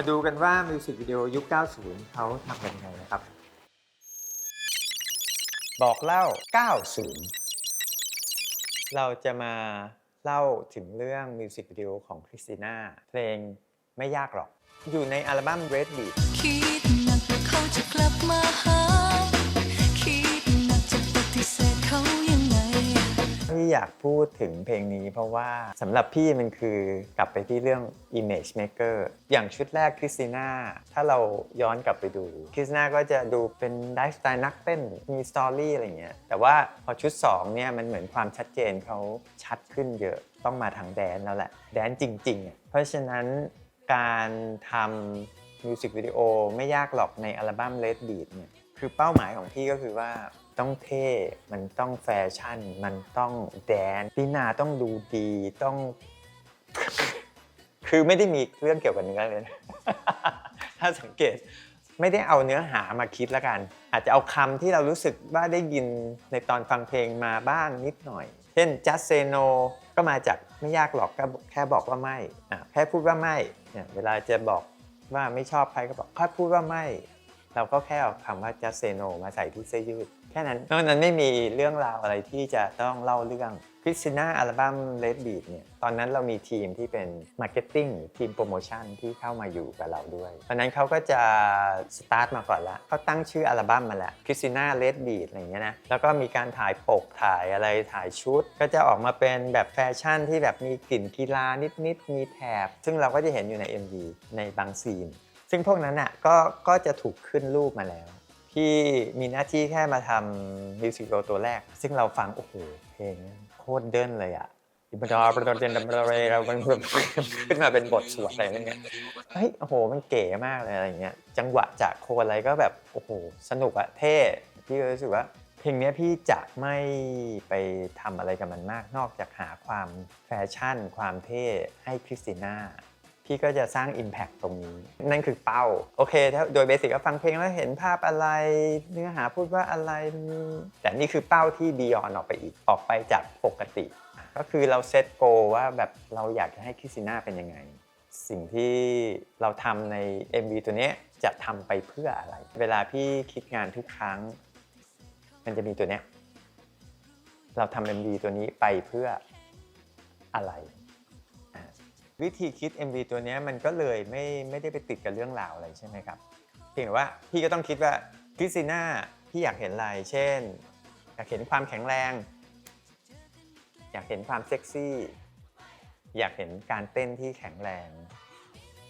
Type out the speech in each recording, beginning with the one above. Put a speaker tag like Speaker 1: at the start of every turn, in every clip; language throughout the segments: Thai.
Speaker 1: มาดูกันว่ามิวสิกวิดีโอยุค 90 เขาทำกันยังไงนะครับ บอกเล่า 90 เราจะมาเล่าถึงเรื่องมิวสิกวิดีโอของคริสติน่าเพลงไม่ยากหรอก อยู่ในอัลบั้ม Red Beat
Speaker 2: คิดหนักว่าเขาจะกลับมาหา
Speaker 1: อยากพูดถึงเพลงนี้เพราะว่าสำหรับพี่มันคือกลับไปที่เรื่อง Image Maker อย่างชุดแรกคริสติน่าถ้าเราย้อนกลับไปดูคริสติน่าก็จะดูเป็นไลฟ์สไตล์นักเต้นมีสตอรี่อะไรเงี้ยแต่ว่าพอชุด2เนี่ยมันเหมือนความชัดเจนเขาชัดขึ้นเยอะต้องมาทางแดนแล้วแหละ แดนจริงๆอะเพราะฉะนั้นการทำมิวสิกวิดีโอไม่ยากหรอกในอัลบั้ม Red Beat เนี่ย คือเป้าหมายของพี่ก็คือว่าต้องเท่ มันต้องแฟชั่น มันต้องแดนตีนาต้องดูดีต้อง คือไม่ได้มีเรื่องเกี่ยวกับเนื้อเลยนะถ้าสังเกตไม่ได้เอาเนื้อหามาคิดแล้วกัน อาจจะเอาคำที่เรารู้สึกว่าได้ยินในตอนฟังเพลงมาบ้างนิดหน่อย เช่น just say no ก็มาจากไม่ยากหรอกก็แค่บอกว่าไม่แค่พูดว่าไม่เวลาจะบอกว่าไม่ชอบใครก็บอกแค่พูดว่าไม่ เราก็แค่เอาคำว่า just say no มาใส่ที่เสื้อยืด แค่นั้นนอกนั้นไม่มีเรื่องราวอะไรที่จะต้องเล่าเรื่องคริสติน่าอัลบั้ม Red Beat เนี่ยตอนนั้นเรามีทีมที่เป็น Marketing ทีมโปรโมชั่นที่เข้ามาอยู่กับเราด้วยเพราะนั้นเขาก็จะสตาร์ทมาก่อนละเขาตั้งชื่ออัลบั้มมาแล้วคริสติน่า Red Beat อะไรเงี้ยนะแล้วก็มีการถ่ายปกถ่ายอะไรถ่ายชุด ก็จะออกมาเป็นแบบแฟชั่นที่แบบมีกลิ่นกีฬานิดๆมีแถบ ซึ่งเราก็จะเห็นอยู่ใน MV ในบางซีน ซึ่งพวกนั้นอะก็ก็จะถูกขึ้นรูปมาแล้วที่มีหน้าที่แค่มาทำมิวสิกวิดีโอตัวแรก ซึ่งเราฟัง โอ้โห เพลงโคตรเดินเลยอะอิบดอประดเดนดัมเรเรามันขึ้นมาเป็นบทสวดอะไรนั่นเนี่ยเฮ้ยโอ้โห มันเก๋มากเลยอะไรเงี้ยจังหวะจากโคอะไรก็แบบ โอ้โห สนุกอะเท่ พี่ก็รู้สึกว่า เพลงเนี้ยพี่จะไม่ไปทำอะไรกับมันมาก นอกจากหาความแฟชั่น ความเท่ให้คริสติน่า พี่ก็จะสร้าง Impact ตรงนี้ นั่นคือเป้า โอเค ถ้าโดยเบสิกก็ฟังเพลงแล้วเห็นภาพอะไร เนื้อหาพูดว่าอะไรแต่นี่คือเป้าที่บียอนออกไปอีก ออกไปจากปกติ ก็คือเราเซตโกว่าแบบเราอยากจะให้คริสติน่าเป็นยังไง สิ่งที่เราทำใน MV ตัวนี้จะทำไปเพื่ออะไร เวลาพี่คิดงานทุกครั้ง มันจะมีตัวเนี้ยเราทำ MV ตัวนี้ไปเพื่ออะไร วิธีคิด MV ตัวนี้มันก็เลยไม่ไม่ได้ไปติดกับเรื่องราวอะไรใช่ไหมครับ เพียงแต่ว่าพี่ก็ต้องคิดว่าคริสติน่าพี่อยากเห็นอะไร เช่น อยากเห็นความแข็งแรง อยากเห็นความเซ็กซี่ อยากเห็นการเต้นที่แข็งแรง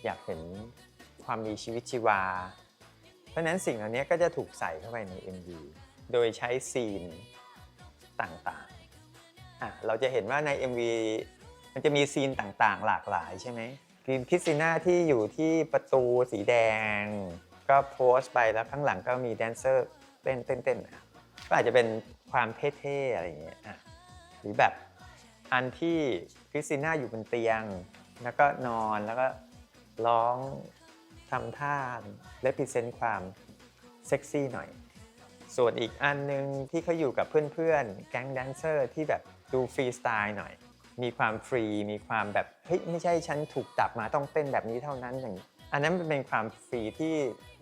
Speaker 1: อยากเห็นความมีชีวิตชีวา เพราะฉะนั้นสิ่งเหล่านี้ก็จะถูกใส่เข้าไปใน MV โดยใช้ซีนต่างๆอะเราจะเห็นว่าใน MV มันจะมีซีนต่างๆ หลากหลายใช่ไหมซีนคริสติน่าที่อยู่ที่ประตูสีแดง ก็โพสต์ไปแล้วข้างหลังก็มีแดนเซอร์เต้นเต้นเต้นอะก็อาจจะเป็นความเท่ๆอะไรอย่างเงี้ยอะหรือแบบอันที่คริสติน่าอยู่บนเตียง แล้วก็นอนแล้วก็ร้องทำท่าและพรีเซนต์ความเซ็กซี่หน่อย ส่วนอีกอันหนึงที่เขาอยู่กับเพื่อนๆ แก๊งแดนเซอร์ที่แบบดูฟรีสไตล์หน่อย มีความฟรี มีความแบบเฮ้ยไม่ใช่ฉันถูกจับมาต้องเต้นแบบนี้เท่านั้นอย่างนี้อันนั้นมันเป็นความฟรีที่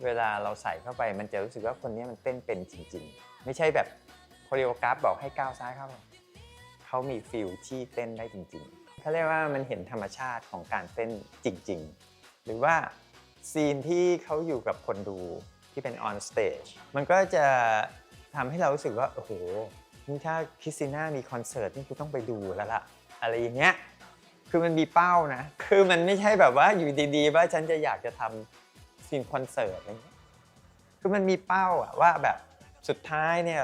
Speaker 1: เวลาเราใส่เข้าไป มันจะรู้สึกว่าคนนี้มันเต้นเป็นจริง ๆ ไม่ใช่แบบโคเรียกราฟบอกให้ก้าวซ้ายเข้าเขามีฟิลที่เต้นได้จริงๆเขาเรียกว่ามันเห็นธรรมชาติของการเต้นจริง ๆ หรือว่าซีนที่เขาอยู่กับคนดูที่เป็น on stage มันก็จะทำให้เรารู้สึกว่า โอ้โหนี่ถ้าคริสติน่ามีคอนเสิร์ตนี่กูต้องไปดูแล้วล่ะ อะไรอย่างเงี้ยคือมันมีเป้านะ คือมันไม่ใช่แบบว่าอยู่ดีๆ ว่าฉันจะอยากจะทำซีนคอนเสิร์ตอะไรเงี้ยคือมันมีเป้าอะว่าแบบสุดท้ายเนี่ย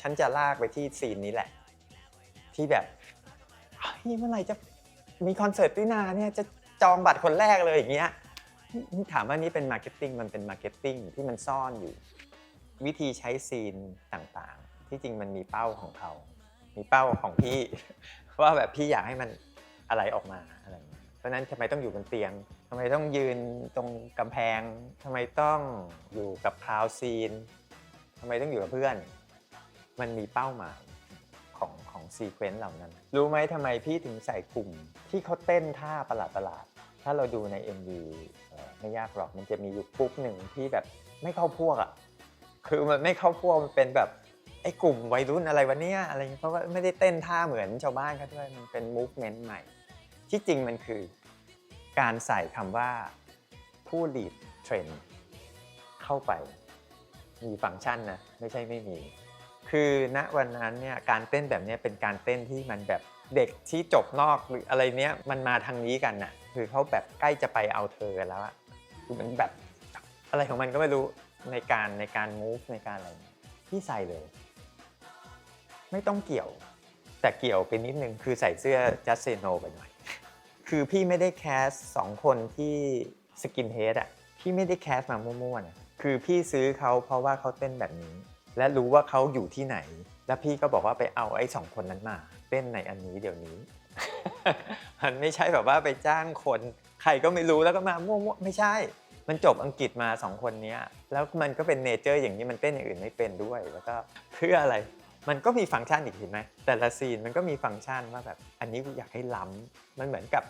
Speaker 1: ฉันจะลากไปที่ซีนนี้แหละ ที่แบบเฮ้ยเมื่อไหร่จะมีคอนเสิร์ตตินาเนี่ยจะจองบัตรคนแรกเลยอย่างเงี้ยนี่ถามว่านี่เป็นมาร์เก็ตติ้งมันเป็นมาร์เก็ตติ้งที่มันซ่อนอยู่ วิธีใช้ซีนต่างๆ ที่จริงมันมีเป้าของเขา มีเป้าของพี่ ว่าแบบพี่อยากให้มันอะไรออกมาอะไรอย่างเงี้ยเพราะฉะนั้นทำไมต้องอยู่บนเตียงทำไมต้องยืนตรงกำแพงทำไมต้องอยู่กับคราวซีนทำไมต้องอยู่กับเพื่อน มันมีเป้าหมายของของซีเควนต์เหล่านั้น รู้ไหมทำไมพี่ถึงใส่กลุ่มที่เขาเต้นท่าประหลาดๆถ้าเราดูใน MV เอ่อไม่ยากหรอกมันจะมีอยู่กรุ๊ปหนึ่งที่แบบไม่เข้าพวกอะคือมันไม่เข้าพวกมันเป็นแบบ ไอ้กลุ่มวัยรุ่นอะไรวะเนี่ยอะไรเงี้ยเพราะว่าไม่ได้เต้นท่าเหมือนชาวบ้านเขาด้วยมันเป็นมูฟเมนต์ใหม่ ที่จริงมันคือ การใส่คำว่าผู้ lead trend เข้าไป มีฟังก์ชันนะไม่ใช่ไม่มี คือณวันนั้นเนี่ยการเต้นแบบเนี้ยเป็นการเต้นที่มันแบบเด็กที่จบนอกหรืออะไรเนี้ยมันมาทางนี้กันน่ะคือเขาแบบใกล้จะไปเอาเธอกันแล้วอะคือมันแบบอะไรของมันก็ไม่รู้ในการในการ move ในการอะไรที่ใส่เลย ไม่ต้องเกี่ยว แต่เกี่ยวไปนิดนึงคือใส่เสื้อ just say no ไปหน่อย คือพี่ไม่ได้แคสสองคนที่สกินเฮดอะพี่ไม่ได้แคสมามั่วๆนะคือพี่ซื้อเขาเพราะว่าเขาเต้นแบบนี้ และรู้ว่าเขาอยู่ที่ไหน แล้วพี่ก็บอกว่าไปเอาไอ้สองคนนั้นมาเต้นในอันนี้เดี๋ยวนี้ มันไม่ใช่แบบว่าไปจ้างคน ใครก็ไม่รู้แล้วก็มามั่วๆไม่ใช่ มันจบอังกฤษมาสองคนนี้แล้วมันก็เป็นเนเจอร์อย่างนี้มันเต้นอย่างอื่นไม่เป็นด้วยแล้วก็เพื่ออะไร มันก็มีฟังก์ชันอีกเห็นไหมแต่ละซีนมันก็มีฟังก์ชันว่าแบบอันนี้กูอยากให้ล้ำมันเหมือนกับ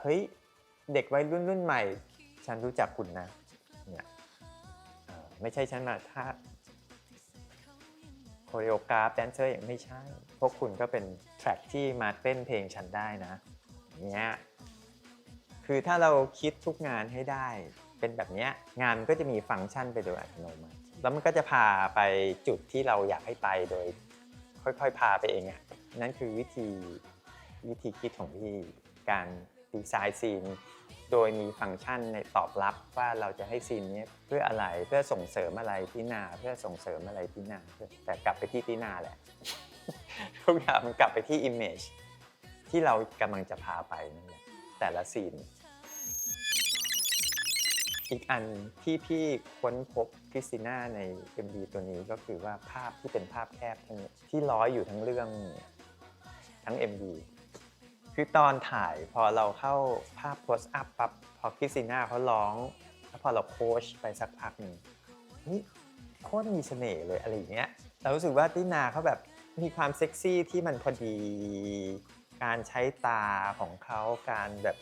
Speaker 1: เฮ้ยเด็กวัยรุ่นรุ่นใหม่ ฉันรู้จักคุณนะเนี่ยไม่ใช่ฉันมาถ้าโคเรโอกราฟแดนเซอร์อย่างไม่ใช่ พวกคุณก็เป็นแทร็กที่มาเต้นเพลงฉันได้นะเนี่ยคือถ้าเราคิดทุกงานให้ได้ เป็นแบบนี้งานมันก็จะมีฟังก์ชันไปโดยอัตโนมัติ แล้วมันก็จะพาไปจุดที่เราอยากให้ไปโดย ค่อยๆ พาไปเองอะ่ะนั่นคือวิธีวิธีคิดของพี่การดีไซน์ซีน โดยมีฟังก์ชันในตอบรับว่าเราจะให้ซีนนี้เพื่ออะไรเพื่อส่งเสริมอะไรที่นา เพื่อส่งเสริมอะไรที่นาแต่กลับไปที่ที่นาแหละทุกอย่างมันกลับไปที่ image ที่เรากำลังจะพาไปนั่นแหละแต่ละซีน อีกอันที่พี่ค้นพบคริสติน่าใน MV ตัวนี้ก็คือว่าภาพที่เป็นภาพแคบทั้งที่ร้อยอยู่ทั้งเรื่องทั้ง MV คือตอนถ่ายพอเราเข้าภาพโพสอัพปั๊บพอคริสติน่าเขาร้อง แล้วพอเราโคชไปสักพักหนึ่งเฮ้โคตรมีเสน่ห์เลยอะไรอย่างเงี้ยเรารู้สึกว่าตินาเขาแบบมีความเซ็กซี่ที่มันพอดี การใช้ตาของเขาการแบบ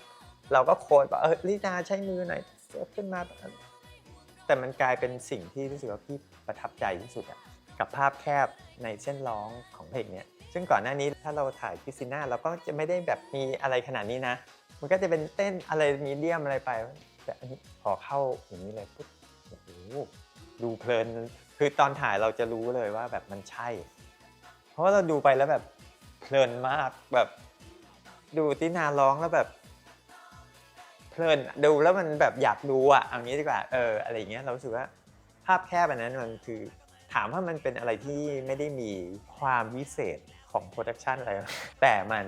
Speaker 1: เราก็โคดว่าเออลินาใช้มือหน่อย ขึ้นมา แต่มันกลายเป็นสิ่งที่รู้สึกว่าพี่ประทับใจที่สุดอะกับภาพแคบในเส้นร้องของเพลงเนี้ยซึ่งก่อนหน้านี้ถ้าเราถ่ายคริสติน่าเราก็จะไม่ได้แบบมีอะไรขนาดนี้นะ มันก็จะเป็นเต้นอะไรมีเดียมอะไรไป แต่อันนี้พอเข้าอย่างนี้เลยปุ๊บโอ้โหดูเพลิน คือตอนถ่ายเราจะรู้เลยว่าแบบมันใช่ เพราะว่าเราดูไปแล้วแบบเพลินมากแบบ ดูตินาร้องแล้วแบบ เพลินดูแล้วมันแบบอยากดูอะเอางี้ดีกว่าเอออะไรอย่างเงี้ยเราสึกว่าภาพแคบอันนั้นมันคือถามว่ามันเป็นอะไรที่ไม่ได้มีความวิเศษของโปรดักชันอะไร แต่มัน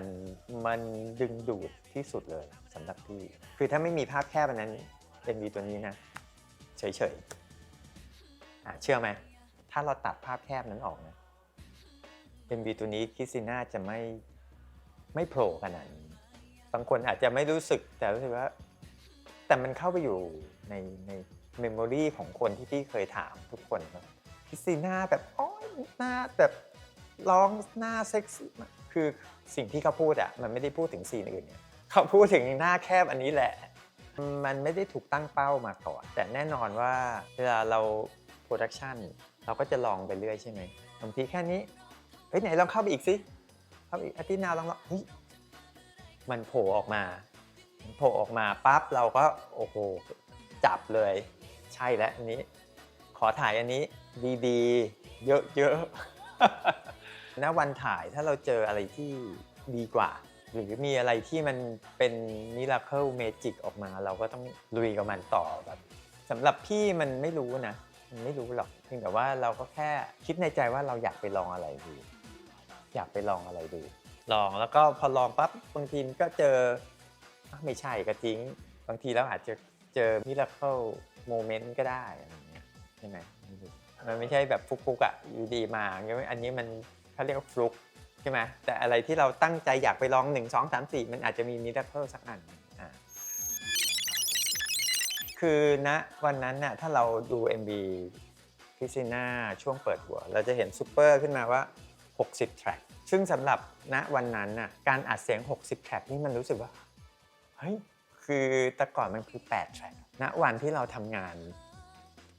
Speaker 1: มันดึงดูดที่สุดเลยสำหรับพี่ คือถ้าไม่มีภาพแคบอันนั้นเป็นวีตัวนี้นะ เฉยๆอะเชื่อไหม ถ้าเราตัดภาพแคบนั้นออกนะ MV ตัวนี้คริสติน่าจะไม่ไม่โผล่ขนาดนี้ บางคนอาจจะไม่รู้สึกแต่รู้สึกว่า แต่มันเข้าไปอยู่ในในเมมโมรีของคนที่พี่เคยถามทุกคนว่าคริสติน่าแบบโอ้ยหน้าแบบร้องหน้าเซ็กซี่มากคือสิ่งที่เขาพูดอะมันไม่ได้พูดถึงซีนอื่นเนี่ยเขาพูดถึงหน้าแคบอันนี้แหละ มันไม่ได้ถูกตั้งเป้ามาก่อน แต่แน่นอนว่าเวลาเราโปรดักชันเราก็จะลองไปเรื่อยใช่ไหมบางทีแค่นี้เฮ้ยไหนลองเข้าไปอีกสิเข้าไปอีกอาทิตย์หน้าลองลองเฮ้ยมันโผล่ออกมา โผล่ออกมาปั๊บเราก็โอ้โหจับเลย ใช่แล้วอันนี้ ขอถ่ายอันนี้ดีๆ เยอะๆ ณวันถ่ายถ้าเราเจออะไรที่ดีกว่า หรือมีอะไรที่มันเป็นมิราเคิลเมจิกออกมา เราก็ต้องลุยกับมันต่อแบบสำหรับพี่มันไม่รู้นะมันไม่รู้หรอกเพียงแต่ว่าเราก็แค่คิดในใจว่าเราอยากไปลองอะไรดูอยากไปลองอะไรดู ลองแล้วก็พอลองปั๊บบางทีก็เจอ ไม่ใช่ก็ทิ้ง บางทีเราอาจจะเจอมิราเคิลโมเมนต์ก็ได้อะไรเงี้ยใช่ไหมมันไม่ใช่แบบฟุกๆอะอยู่ดีมาอันนี้มันเขาเรียกว่าฟลุกใช่ไหมแต่อะไรที่เราตั้งใจอยากไปลอง1 2 3 4 มันอาจจะมีมิราเคิลสักอันอ่าคือณวันนั้นน่ะถ้าเราดู MV คริสติน่าช่วงเปิดหัว เราจะเห็นซูเปอร์ขึ้นมาว่า 60 แทร็กซึ่งสำหรับณวันนั้นน่ะการอัดเสียง 60 แทร็กนี่มันรู้สึกว่า ฮ้ยคือแต่ก่อนมันคือ8แทร็กณวันที่เราทำงาน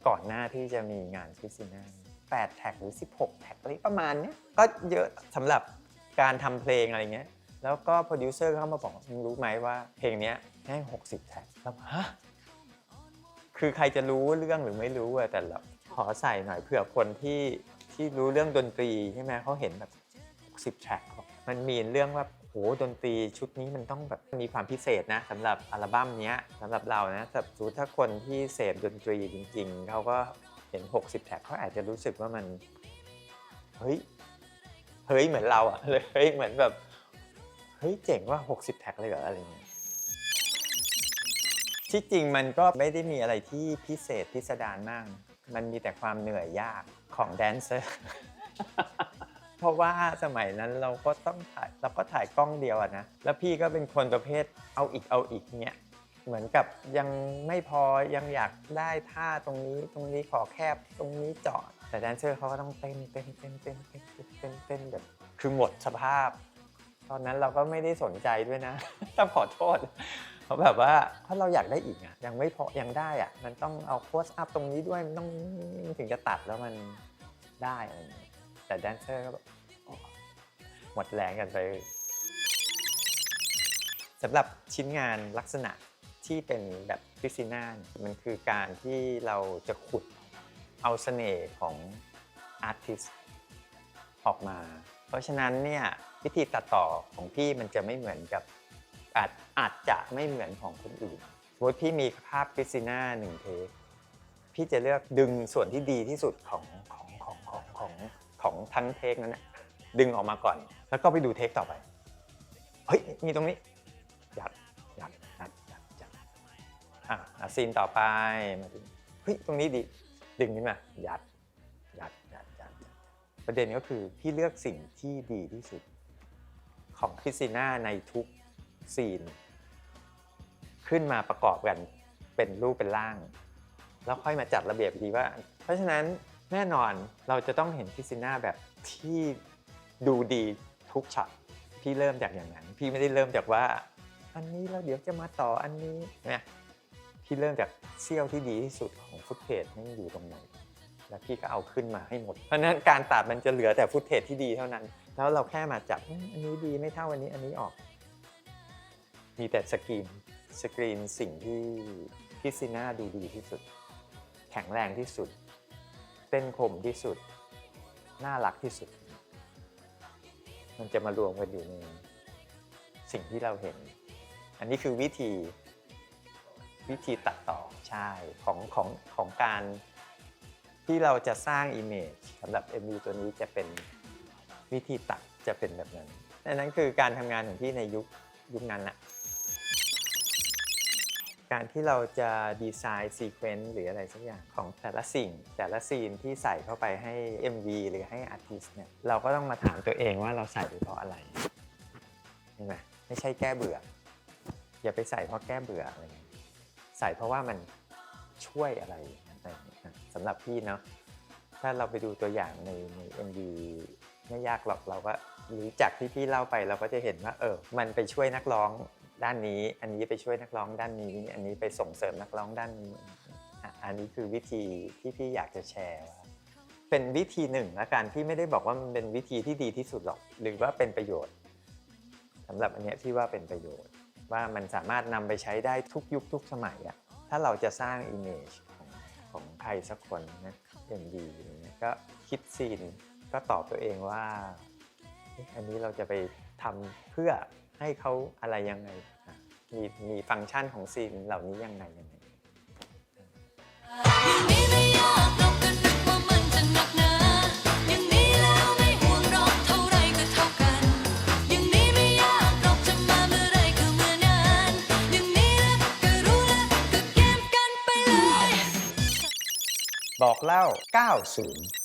Speaker 1: ก่อนหน้าที่จะมีงานคริสติน่า8แทร็กหรือ 16 แทร็กอะไรประมาณเนี้ยก็เยอะสำหรับการทำเพลงอะไรเงี้ยแล้วก็โปรดิวเซอร์เข้ามาบอกมึงรู้ไหมว่าเพลงเนี้ยแม่ง60 แทร็กแล้วฮะคือใครจะรู้เรื่องหรือไม่รู้อะแต่เราขอใส่หน่อยเผื่อคนที่ที่รู้เรื่องดนตรีใช่ไหมเขาเห็นแบบ10แทร็กมันมีเรื่องว่าโหดนตรีชุดนี้มันต้องแบบมีความพิเศษนะสำหรับอัลบั้มนี้สำหรับเรานะแต่สมมุติถ้าคนที่เสพดนตรีจริง ๆเขาก็เห็น 60 แท็กเขาอาจจะรู้สึกว่ามันเฮ้ยเฮ้ยเหมือนเราอะเลยเฮ้ยเหมือนแบบเฮ้ยเจ๋งว่า 60 แท็กเลยเหรออะไรเงี้ยที่จริงมันก็ไม่ได้มีอะไรที่พิเศษพิสดารมาก มันมีแต่ความเหนื่อยยากของแดนเซอร์ ราะว่าสมัยนั้นเราก็ต้องถ่ายเราก็ถ่ายกล้องเดียวอะนะ แล้วพี่ก็เป็นคนประเภทเอาอีกเอาอีกเนี้ยเหมือนกับยังไม่พอยังอยากได้ท่าตรงนี้ตรงนี้ขอแคบตรงนี้เจาะแต่แดนเซอร์เขาก็ต้องเต้นเต้นเต้นเต้นเต้นเต้นเต้นเต้นแบบคือหมดสภาพ ตอนนั้นเราก็ไม่ได้สนใจด้วยนะต้องขอโทษเพราะแบบว่าเพราะเราอยากได้อีกอะยังไม่พอยังได้อะมันต้องเอาโคสอัพตรงนี้ด้วยมันต้องถึงจะตัดแล้วมันได้อะไรอย่างเงี้ยแต่แดนเซอร์ก็แบบ หมดแรงกันไปสำหรับชิ้นงานลักษณะที่เป็นแบบคริสติน่านมันคือการที่เราจะขุดเอาเสน่ห์ของอาร์ติสออกมา เพราะฉะนั้นเนี่ยวิธีตัดต่อของพี่มันจะไม่เหมือนกับอาจอาจจะไม่เหมือนของคนอื่นสมมติพี่มีภาพคริสติน่าหนึ่งเทคพี่จะเลือกดึงส่วนที่ดีที่สุดของของของของของของทั้งเทคนั้นนะ ดึงออกมาก่อน แล้วก็ไปดูเทคต่อไป เฮ้ย มีตรงนี้ ยัด ยัด ยัด ยัดยัดอะซีนต่อไป มาถึง เฮ้ย ตรงนี้ดี ดึงขึ้นมา ยัด ยัด ยัด ยัด ประเด็นก็คือพี่เลือกสิ่งที่ดีที่สุด ของคริสติน่าในทุกซีน ขึ้นมาประกอบกันเป็นรูปเป็นร่าง แล้วค่อยมาจัดระเบียบอีกทีว่า เพราะฉะนั้นแน่นอนเราจะต้องเห็นคริสติน่าแบบที่ ดูดีทุกช็อตพี่เริ่มจากอย่างนั้น พี่ไม่ได้เริ่มจากว่า อันนี้แล้วเดี๋ยวจะมาต่ออันนี้เนี่ยพี่เริ่มจากเสี้ยวที่ดีที่สุดของฟุตเทจนี่อยู่ตรงไหนแล้วพี่ก็เอาขึ้นมาให้หมด เพราะนั้นการตัดมันจะเหลือแต่ฟุตเทจที่ดีเท่านั้น แล้วเราแค่มาจับอันนี้ดีไม่เท่าอันนี้อันนี้ออก มีแต่สกรีนสกรีนสิ่งที่พิซซิน่าดูดีที่สุด แข็งแรงที่สุดเต้นคมที่สุด น่ารักที่สุด มันจะมารวมกันอยู่ในสิ่งที่เราเห็น อันนี้คือวิธีวิธีตัดต่อใช่ของของของการที่เราจะสร้าง Image สำหรับ MV ตัวนี้จะเป็นวิธีตัดจะเป็นแบบนั้นอันนั้นคือการทำงานของพี่ในยุคยุคนั้นน่ะ การที่เราจะดีไซน์ซีเควนต์หรืออะไรสักอย่างของแต่ละสิ่ง แต่ละซีนที่ใส่เข้าไปให้ MV หรือให้อาร์ติสเนี่ยเราก็ต้องมาถามตัวเองว่าเราใส่ไปเพราะอะไรใช่ไหมไม่ใช่แก้เบื่อ อย่าไปใส่เพราะแก้เบื่ออะไรเงี้ยใส่เพราะว่ามันช่วยอะไรอะไรสำหรับพี่เนาะถ้าเราไปดูตัวอย่างในใน MV ไม่ยากหรอกเราก็รู้จักที่พี่เล่าไปเราก็จะเห็นว่าเออมันไปช่วยนักร้อง ด้านนี้ อันนี้ไปช่วยนักร้องด้านนี้ อันนี้ไปส่งเสริมนักร้องด้านนี้ อันนี้คือวิธีที่พี่อยากจะแชร์ว่าเป็นวิธีหนึ่งละกันที่ไม่ได้บอกว่ามันเป็นวิธีที่ดีที่สุดหรอก หรือว่าเป็นประโยชน์สำหรับอันเนี้ยพี่ว่าเป็นประโยชน์ ว่ามันสามารถนำไปใช้ได้ทุกยุคทุกสมัยอะถ้าเราจะสร้าง image ของของใครสักคนนะอย่างดีอย่างนี้ก็คิดซีนก็ตอบตัวเองว่า อันนี้เราจะไปทำเพื่อให้เขาอะไรยังไง มีมีฟังก์ชันของซีนเหล่านี้ยังไงยังไงบอกเล่า 90